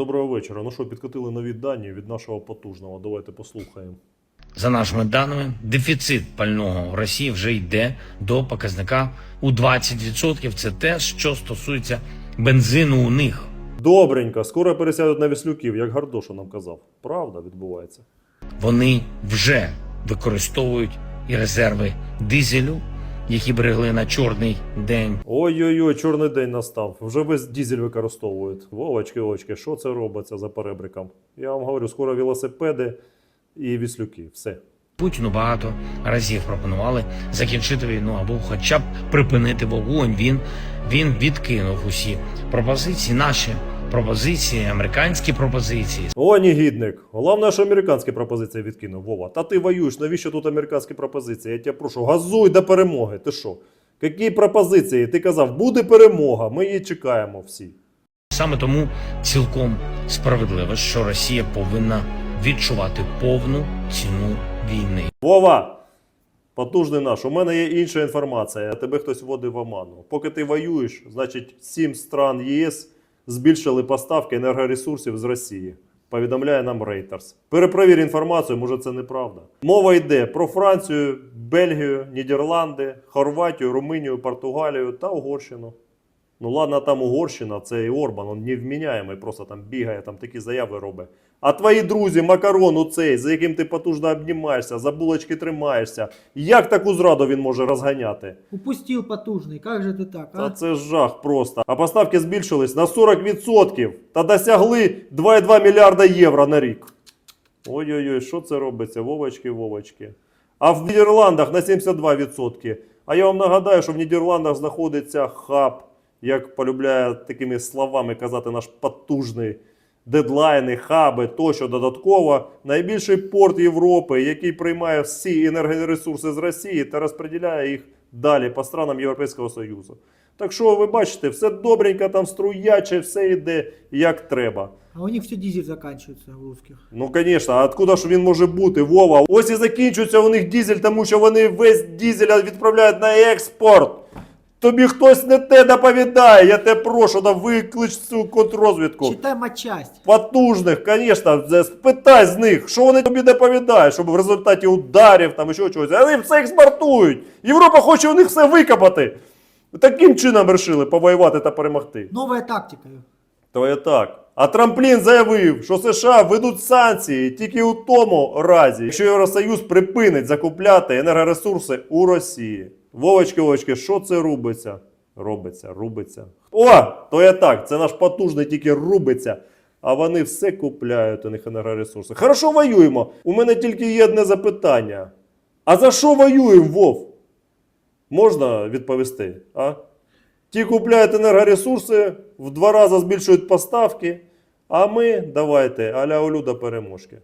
Доброго вечора. Ну що, підкотили нові дані від нашого потужного. Давайте послухаємо. За нашими даними, дефіцит пального в Росії вже йде до показника у 20%. Це те, що стосується бензину у них. Добренько, скоро пересядуть на віслюків, як Гардоша нам казав. Правда відбувається. Вони вже використовують і резерви дизелю, які берегли на чорний день. Ой-ой-ой, чорний день настав. Вже весь дізель використовують. Вовочки, вовочки, що це робиться за перебриком? Я вам говорю, скоро велосипеди і віслюки. Все. Путіну багато разів пропонували закінчити війну або хоча б припинити вогонь. Він, він відкинув усі пропозиції, наші пропозиції, американські пропозиції. О, негідник. Головне, що американські пропозиції відкинув. Вова. Та ти воюєш, навіщо тут американські пропозиції? Я тебе прошу, газуй до перемоги. Ти що? Які пропозиції? Ти казав, буде перемога. Ми її чекаємо всі. Саме тому цілком справедливо, що Росія повинна відчувати повну ціну війни. Вова! Потужний наш, у мене є інша інформація. Тебе хтось вводив в оману. Поки ти воюєш, значить, сім стран ЄС збільшили поставки енергоресурсів з Росії. Повідомляє нам Reuters. Перепровір інформацію, може це неправда. Мова йде про Францію, Бельгію, Нідерланди, Хорватію, Румунію, Португалію та Угорщину. Ну ладно, там Угорщина, це і Орбан, він невміняємий, просто там бігає, там такі заяви робить. А твої друзі, Макарон, у цей, за яким ти потужно обнімаєшся, за булочки тримаєшся, як таку зраду він може розганяти? Упустил потужный, как же ты так, Та це жах просто. А поставки збільшились на 40% та досягли 2,2 мільярда євро на рік. Ой-ой-ой, що це робиться? Вовочки, Вовочки. А в Нідерландах на 72%. А я вам нагадаю, що в Нідерландах знаходиться хаб, як полюбляє такими словами казати наш потужний дедлайни, хаби тощо додатково. Найбільший порт Європи, який приймає всі енергоресурси з Росії та розподіляє їх далі по странам Європейського Союзу. Так що ви бачите, все добренько там струяче, все йде як треба. А у них все дизель заканчивается у русских. Ну, звісно, а откуда ж він може бути, Вова? Ось і закінчується у них дізель, тому що вони весь дізель відправляють на експорт. Тобі хтось не те доповідає, я тебе прошу, да виклич цю контррозвідку. Читай матчасть. Потужних, звісно, спитай з них, що вони тобі доповідають, щоб в результаті ударів там і ще чогось. Вони все експортують. Європа хоче у них все викопати. Таким чином вирішили повоювати та перемогти. Новая тактика. То є так. А Трамплін заявив, що США ведуть санкції тільки у тому разі, якщо Євросоюз припинить закупляти енергоресурси у Росії. Вовочки, Вовочки, що це робиться? Робиться, рубиться. О, то є так, це наш потужний тільки рубиться. А вони все купляють у них енергоресурси. Хорошо воюємо. У мене тільки є одне запитання. А за що воюємо, Вов? Можна відповісти? А? Ті купляють енергоресурси, в два рази збільшують поставки, а ми давайте аля олю до переможки.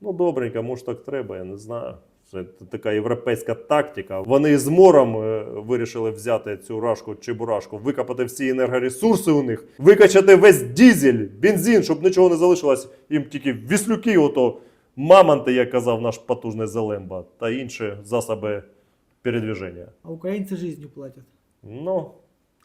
Ну, добренько, може так треба, я не знаю. Це така європейська тактика. Вони з мором е, вирішили взяти цю рашку чи бурашку, викопати всі енергоресурси у них, викачати весь дізель, бензин, щоб нічого не залишилось. Їм тільки віслюки, ото мамонти, як казав наш потужний Зелемба, та інші засоби передвіження. А украинцы жизнью платят. Ну,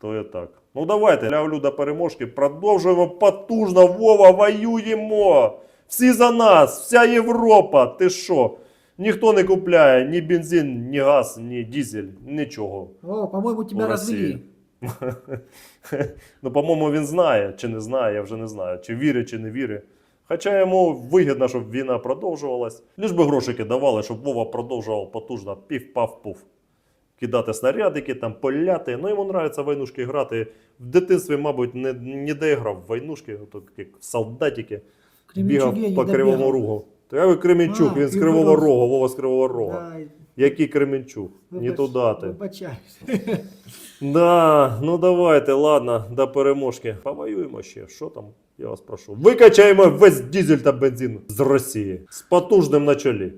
то і так. Ну давайте, лявлю до переможки. Продовжуємо потужно, Вова, воюємо. Всі за нас, вся Європа. Ти що? Ніхто не купляє ні бензин, ні газ, ні дізель, нічого. О, по-моему, тебя У развели. Росії. ну, по-моєму, він знає чи не знає, я вже не знаю, чи вірить, чи не вірить. Хоча йому вигідно, щоб війна продовжувалась. Лиш би грошики давали, щоб Вова продовжував потужно пів-пав-пуф. Кидати снарядики, там поляти. Ну, йому подобається войнушки грати. В дитинстві, мабуть, не, не доіграв в войнушки, як в солдатики. Бігав по Кривому добегал. Рогу. Я Кременчук, А, він з ти Кривого вирос. Рогу, Вова з Кривого Рога. Да, Який Кременчук? Не вибач- туди ти. вибачаюсь. Да, ну давайте, ладно, до переможки. Повоюємо ще. Що там? Я вас прошу. Викачаємо весь дизель та бензин з Росії з потужним на чолі.